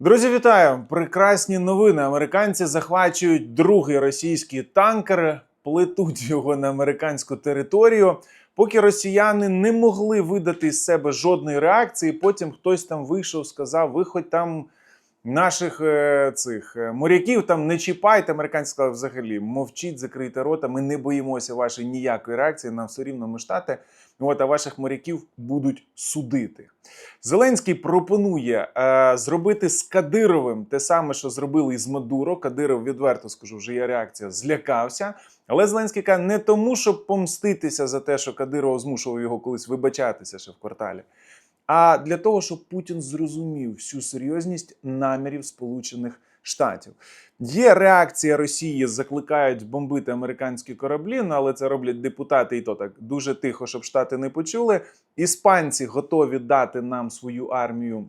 Друзі, вітаю! Прекрасні новини. Американці захвачують другий російський танкер, плетуть його на американську територію. Поки росіяни не могли видати з себе жодної реакції, потім хтось там вийшов, сказав: ви хоч там наших е, цих е, моряків там не чіпайте. Американці сказали взагалі, мовчіть, закрийте рота. Ми не боїмося вашої ніякої реакції. Нам все рівно ми штати. От а ваших моряків будуть судити. Зеленський пропонує е, зробити з Кадировим те саме, що зробили із Мадуро. Кадиров, відверто скажу, вже є реакція, злякався. Але Зеленський каже, не тому, щоб помститися за те, що Кадиров змушував його колись вибачатися ще в кварталі, а для того, щоб Путін зрозумів всю серйозність намірів Сполучених Штатів. Є реакція Росії, закликають бомбити американські кораблі, ну, але це роблять депутати, і то так дуже тихо, щоб штати не почули. Іспанці готові дати нам свою армію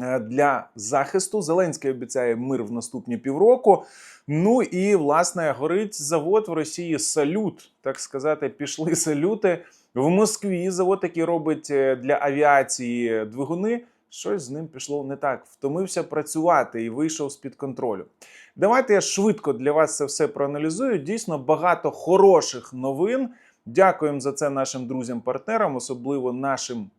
е, для захисту. Зеленський обіцяє мир в наступні півроку. Ну і власне горить завод в Росії салют, так сказати, пішли салюти в Москві. Завод, який робить е, для авіації двигуни. Щось з ним пішло не так. Втомився працювати і вийшов з під контролю. Давайте я швидко для вас це все проаналізую. Дійсно багато хороших новин. Дякуємо за це нашим друзям-партнерам, особливо нашим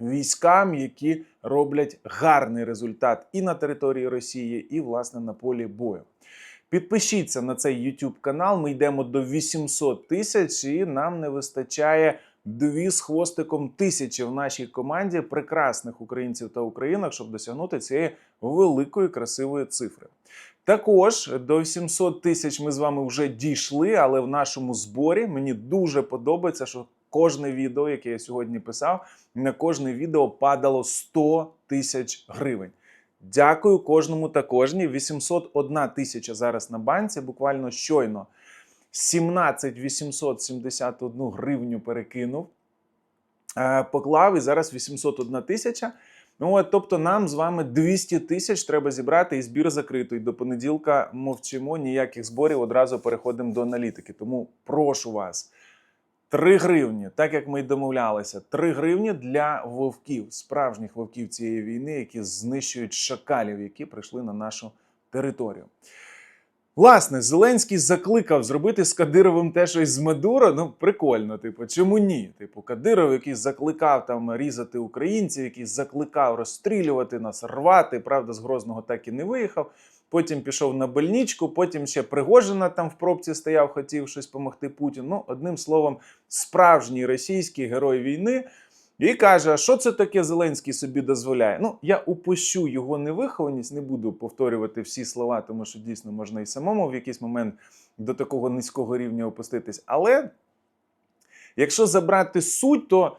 військам, які роблять гарний результат і на території Росії, і власне на полі бою. Підпишіться на цей YouTube канал. Ми йдемо до 800 тисяч, і нам не вистачає дві з хвостиком тисячі в нашій команді прекрасних українців та українок, щоб досягнути цієї великої красивої цифри. Також до 700 тисяч ми з вами вже дійшли, але в нашому зборі мені дуже подобається, що кожне відео, яке я сьогодні писав, на кожне відео падало 100 тисяч гривень. Дякую кожному та кожній. 801 тисяча зараз на банці, буквально щойно. 17 871 гривню перекинув, е, поклав і зараз 801 тисяча. Ну, тобто нам з вами 200 тисяч треба зібрати і збір закритий. До понеділка мовчимо, ніяких зборів, одразу переходимо до аналітики. Тому прошу вас. 3 гривні, так як ми й домовлялися, 3 гривні для вовків, справжніх вовків цієї війни, які знищують шакалів, які прийшли на нашу територію. Власне, Зеленський закликав зробити з Кадировим те, що з Мадуро. Ну, прикольно, типу, чому ні? Типу, Кадиров, який закликав там різати українців, який закликав розстрілювати нас, рвати. Правда, з Грозного так і не виїхав. Потім пішов на больничку, потім ще Пригожина там в пробці стояв, хотів щось допомогти Путіну. Ну, одним словом, справжній російський герой війни. І каже, а що це таке Зеленський собі дозволяє? Ну, я упущу його невихованість, не буду повторювати всі слова, тому що дійсно можна і самому в якийсь момент до такого низького рівня опуститись. Але якщо забрати суть, то,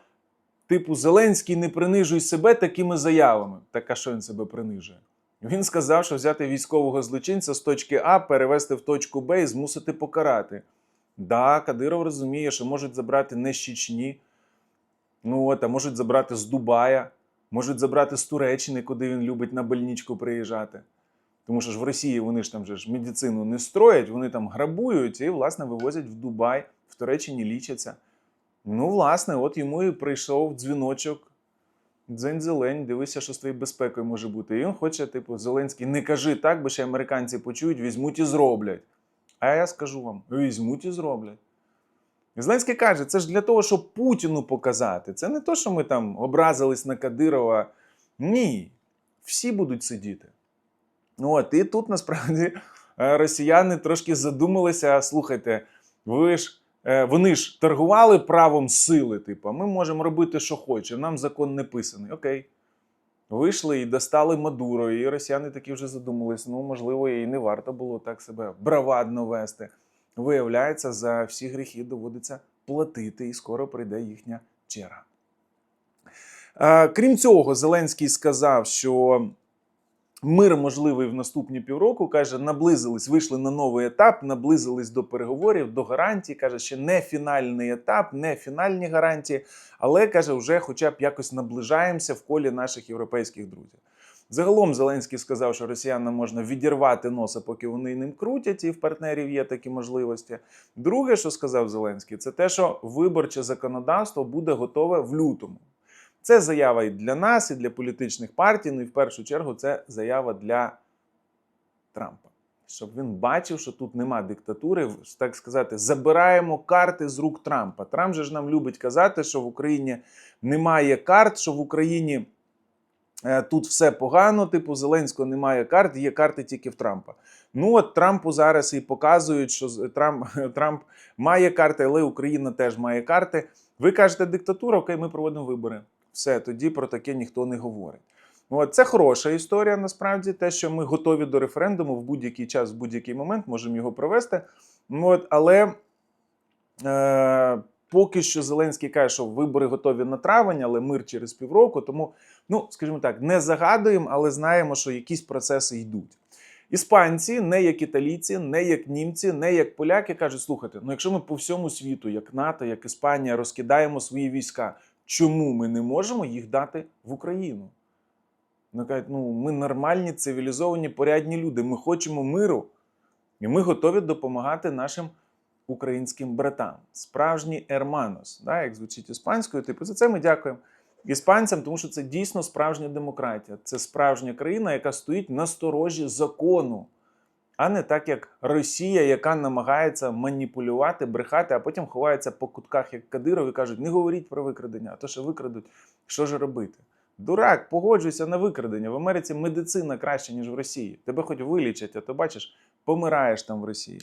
типу, Зеленський не принижуй себе такими заявами. Так а що він себе принижує? Він сказав, що взяти військового злочинця з точки А, перевести в точку Б і змусити покарати. Да, Кадиров розуміє, що можуть забрати не з Чечні. Ну от, а можуть забрати з Дубая, можуть забрати з Туреччини, куди він любить на больничку приїжджати. Тому що ж в Росії вони ж там же ж медицину не строять, вони там грабують і, власне, вивозять в Дубай, в Туреччині лічаться. Ну, власне, от йому і прийшов дзвіночок. Дзень зелень, дивися, що з твоєю безпекою може бути. І він хоче, типу, Зеленський, не кажи так, бо ще американці почують, візьмуть і зроблять. А я скажу вам: візьмуть і зроблять. Зеленський каже, це ж для того, щоб Путіну показати. Це не то, що ми там образились на Кадирова. Ні, всі будуть сидіти. От, і тут насправді росіяни трошки задумалися. Слухайте, ви ж вони ж торгували правом сили. Типу, ми можемо робити, що хочемо. Нам закон не писаний. Окей. Вийшли і достали Мадуро, і росіяни такі вже задумались. Ну, можливо, і не варто було так себе бравадно вести. Виявляється, за всі гріхи доводиться платити, і скоро прийде їхня черга. Е, Крім цього, Зеленський сказав, що мир можливий в наступні півроку. Каже, наблизились, вийшли на новий етап, наблизились до переговорів, до гарантій. Каже, ще не фінальний етап, не фінальні гарантії, але каже, вже хоча б якось наближаємося в колі наших європейських друзів. Загалом Зеленський сказав, що росіянам можна відірвати носа, поки вони ним крутять, і в партнерів є такі можливості. Друге, що сказав Зеленський, це те, що виборче законодавство буде готове в лютому. Це заява і для нас, і для політичних партій. Ну і в першу чергу це заява для Трампа. Щоб він бачив, що тут нема диктатури, так сказати, забираємо карти з рук Трампа. Трамп же ж нам любить казати, що в Україні немає карт, що в Україні е, тут все погано, типу Зеленського немає карт, є карти тільки в Трампа. Ну от Трампу зараз і показують, що Трамп, Трамп має карти, але Україна теж має карти. Ви кажете, диктатура, окей, ми проводимо вибори. Все, тоді про таке ніхто не говорить. От, це хороша історія, насправді, те, що ми готові до референдуму в будь-який час, в будь-який момент можемо його провести. От, але е, поки що Зеленський каже, що вибори готові на травень, але мир через півроку. Тому, ну, скажімо так, не загадуємо, але знаємо, що якісь процеси йдуть. Іспанці, не як італійці, не як німці, не як поляки, кажуть: слухайте, ну якщо ми по всьому світу, як НАТО, як Іспанія, розкидаємо свої війська, чому ми не можемо їх дати в Україну? Вони кажуть, ну ми нормальні, цивілізовані, порядні люди. Ми хочемо миру, і ми готові допомагати нашим українським братам. Справжній ерманос, да, як звучить іспанською. Типу, за це ми дякуємо іспанцям, тому що це дійсно справжня демократія. Це справжня країна, яка стоїть на сторожі закону, а не так, як Росія, яка намагається маніпулювати, брехати, а потім ховається по кутках, як Кадиров, і кажуть, не говоріть про викрадення, а то що викрадуть, що ж робити? Дурак, погоджуйся на викрадення. В Америці медицина краще, ніж в Росії. Тебе хоч вилічать, а то бачиш, помираєш там в Росії.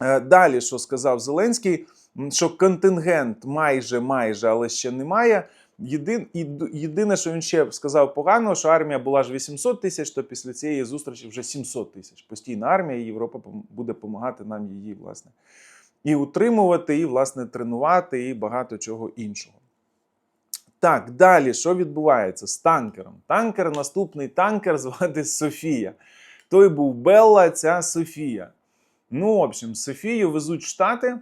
Е, Далі, що сказав Зеленський, що контингент майже, майже, але ще немає. Єдин, єдине, що він ще сказав погано, що армія була ж 800 тисяч, то після цієї зустрічі вже 700 тисяч. Постійна армія, і Європа буде допомагати нам її, власне, і утримувати, і, власне, тренувати, і багато чого іншого. Так, далі, що відбувається з танкером? Танкер, наступний танкер звати Софія. Той був Белла, ця Софія. Ну, в общем, Софію везуть в Штати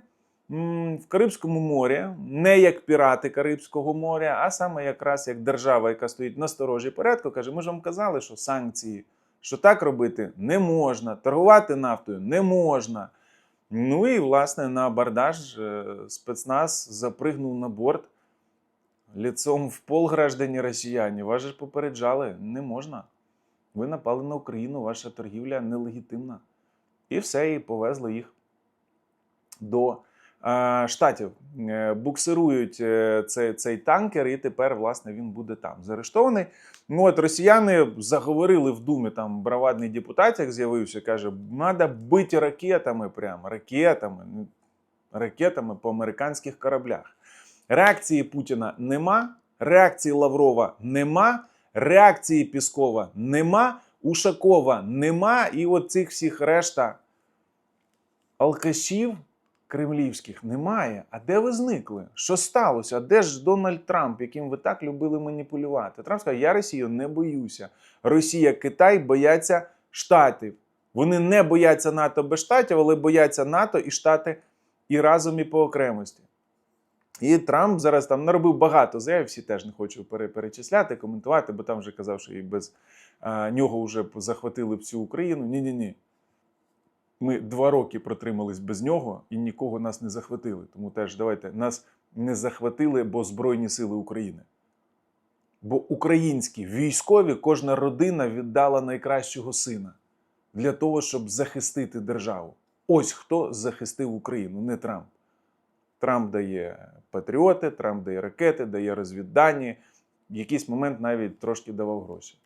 в Карибському морі, не як пірати Карибського моря, а саме якраз як держава, яка стоїть на сторожі порядку, каже: ми ж вам казали, що санкції, що так робити не можна, торгувати нафтою не можна. Ну і, власне, на абордаж е, спецназ запригнув на борт лицом в пол граждані росіяни. Вас же попереджали, не можна. Ви напали на Україну, ваша торгівля нелегітимна. І все, і повезли їх до штатів. Е, буксирують е, цей, цей танкер, і тепер, власне, він буде там заарештований. Ну, от росіяни заговорили в Думі, там бравадний депутат, як з'явився, каже, треба бити ракетами, прямо ракетами, ну, ракетами по американських кораблях. Реакції Путіна нема, реакції Лаврова нема, реакції Піскова нема, Ушакова нема, і от цих всіх решта алкашів кремлівських немає. А де ви зникли? Що сталося? Де ж Дональд Трамп, яким ви так любили маніпулювати? Трамп сказав, я Росію не боюся. Росія, Китай бояться штатів. Вони не бояться НАТО без штатів, але бояться НАТО і Штати і разом і по окремості. І Трамп зараз там наробив багато заяв, всі теж не хочу перечисляти, коментувати, бо там вже казав, що і без а, нього вже захватили всю Україну. Ні-ні ні. Ми два роки протримались без нього і нікого нас не захватили. Тому теж давайте нас не захватили, бо Збройні Сили України. Бо українські військові, кожна родина віддала найкращого сина для того, щоб захистити державу. Ось хто захистив Україну, не Трамп. Трамп дає патріоти, Трамп дає ракети, дає розвіддані. В якийсь момент навіть трошки давав гроші.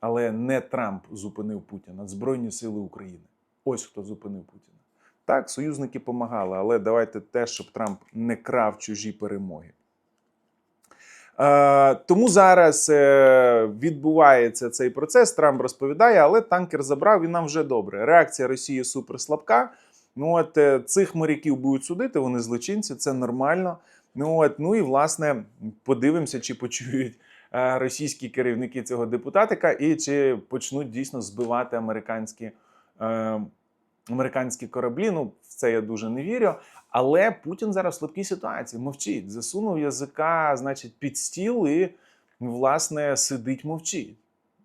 Але не Трамп зупинив Путіна, Збройні Сили України. Ось хто зупинив Путіна. Так, союзники допомагали, але давайте теж, щоб Трамп не крав чужі перемоги. Е, тому зараз е, відбувається цей процес. Трамп розповідає, але танкер забрав і нам вже добре. Реакція Росії супер слабка. Ну от е, цих моряків будуть судити, вони злочинці, це нормально. Ну от, ну і власне подивимося, чи почують е, російські керівники цього депутатика, і чи почнуть дійсно збивати американські, е, американські кораблі. Ну, в це я дуже не вірю. Але Путін зараз в слабкій ситуації мовчить. Засунув язика, значить, під стіл і, власне, сидить мовчить.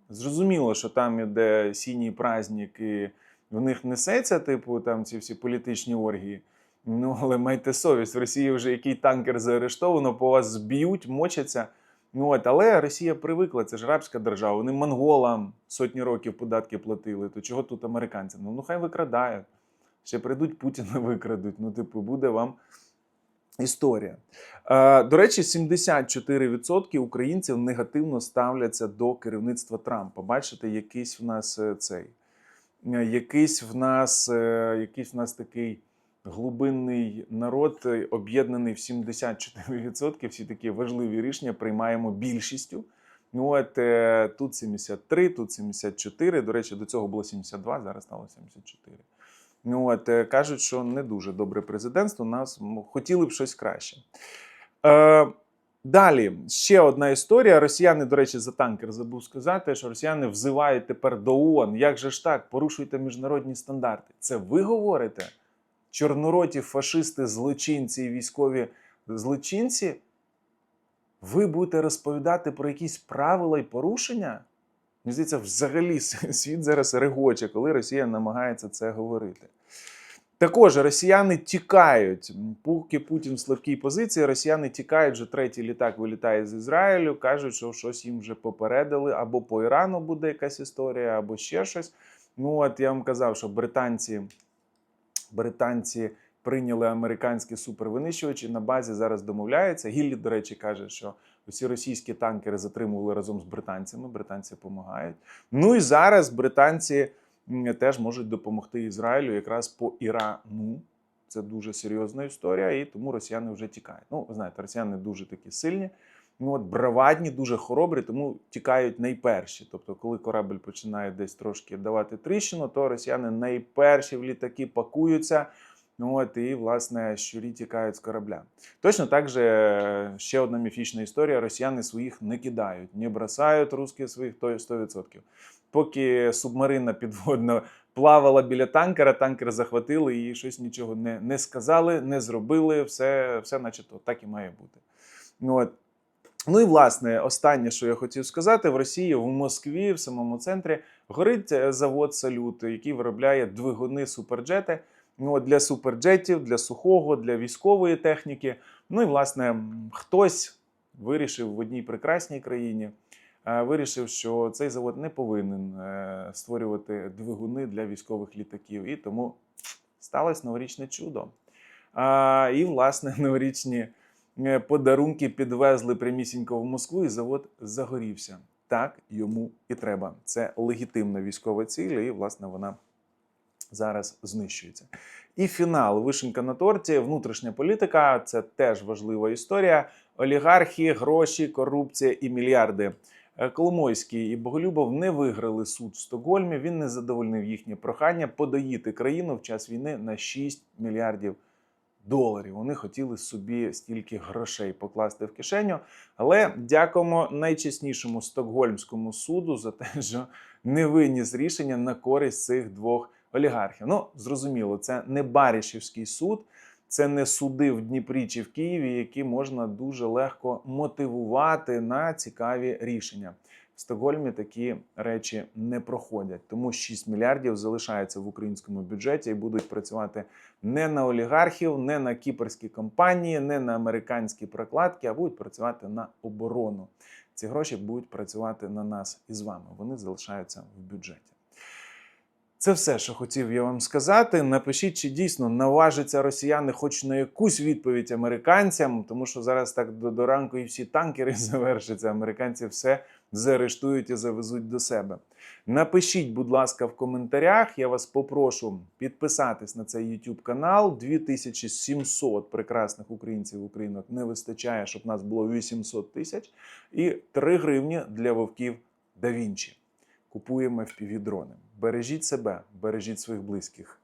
Зрозуміло, що там іде сіній праздник, і в них несеться, типу, там ці всі політичні оргії. Ну, але майте совість, в Росії вже який танкер заарештовано, по вас зб'ють, мочаться. Ну, от, але Росія привикла, це ж арабська держава. Вони монголам сотні років податки платили. То чого тут американцям? Ну, ну хай викрадають. Ще прийдуть Путіна викрадуть. Ну, типу, буде вам історія. Е, до речі, 74% українців негативно ставляться до керівництва Трампа. Бачите, якийсь в нас е, цей, е, якийсь в нас, е, якийсь в нас такий глибинний народ, е, об'єднаний в 74%. Всі такі важливі рішення приймаємо більшістю. Ну, от е, тут 73, тут 74. До речі, до цього було 72, зараз стало 74. Ну, от, е, кажуть, що не дуже добре президентство. Нас хотіли б щось краще. Е, далі, ще одна історія. Росіяни, до речі, за танкер забув сказати, що росіяни взивають тепер до ООН. Як же ж так? Порушуйте міжнародні стандарти. Це ви говорите? Чорнороті, фашисти, злочинці і військові злочинці? Ви будете розповідати про якісь правила і порушення? Мені здається, взагалі світ зараз регоче, коли Росія намагається це говорити. Також росіяни тікають. Поки Путін в слабкій позиції, росіяни тікають, вже третій літак вилітає з Ізраїлю, кажуть, що щось їм вже попередили, або по Ірану буде якась історія, або ще щось. Ну, от я вам казав, що британці, британці прийняли американські супервинищувачі. На базі зараз домовляються. Гіллі, до речі, каже, що усі російські танкери затримували разом з британцями. Британці допомагають. Ну і зараз британці теж можуть допомогти Ізраїлю якраз по Ірану. Це дуже серйозна історія, і тому росіяни вже тікають. Ну, ви знаєте, росіяни дуже такі сильні. Ну от бравадні, дуже хоробрі, тому тікають найперші. Тобто, коли корабль починає десь трошки давати тріщину, то росіяни найперші в літаки пакуються. Ну от і власне щурі тікають з корабля. Точно так же е, ще одна міфічна історія: росіяни своїх не кидають, не бросають русські своїх то 100%. Поки субмарина підводна плавала біля танкера, танкер захватили і щось нічого не, не сказали, не зробили. Все, все начебто так і має бути. Ну, от. Ну і власне, останнє, що я хотів сказати, в Росії, в Москві, в самому центрі, горить е, завод Салют, який виробляє двигуни суперджети. Ну, для суперджетів, для сухого, для військової техніки. Ну і власне, хтось вирішив в одній прекрасній країні, е, вирішив, що цей завод не повинен е, створювати двигуни для військових літаків. І тому сталося новорічне чудо. І, власне, новорічні подарунки підвезли прямісінько в Москву, і завод загорівся. Так йому і треба. Це легітимна військова ціль, і власне вона зараз знищується. І фінал вишенька на торті, внутрішня політика це теж важлива історія. Олігархи, гроші, корупція і мільярди. Е, Коломойський і Боголюбов не виграли суд в Стокгольмі. Він не задовольнив їхнє прохання подоїти країну в час війни на 6 мільярдів доларів. Вони хотіли собі стільки грошей покласти в кишеню. Але дякуємо найчеснішому стокгольмському суду за те, що не виніс рішення на користь цих двох олігархів. Ну, зрозуміло, це не Барішівський суд, це не суди в Дніпрі чи в Києві, які можна дуже легко мотивувати на цікаві рішення. В Стокгольмі такі речі не проходять, тому 6 мільярдів залишаються в українському бюджеті і будуть працювати не на олігархів, не на кіперські компанії, не на американські прокладки, а будуть працювати на оборону. Ці гроші будуть працювати на нас і з вами. Вони залишаються в бюджеті. Це все, що хотів я вам сказати. Напишіть, чи дійсно наважаться росіяни хоч на якусь відповідь американцям, тому що зараз так до, до ранку і всі танкери завершаться. Американці все заарештують і завезуть до себе. Напишіть, будь ласка, в коментарях. Я вас попрошу підписатись на цей YouTube канал. 2700 прекрасних українців українок не вистачає, щоб нас було 800 тисяч. І 3 гривні для вовків да Вінчі. Купуємо FPV-дрони. Бережіть себе, бережіть своїх близьких.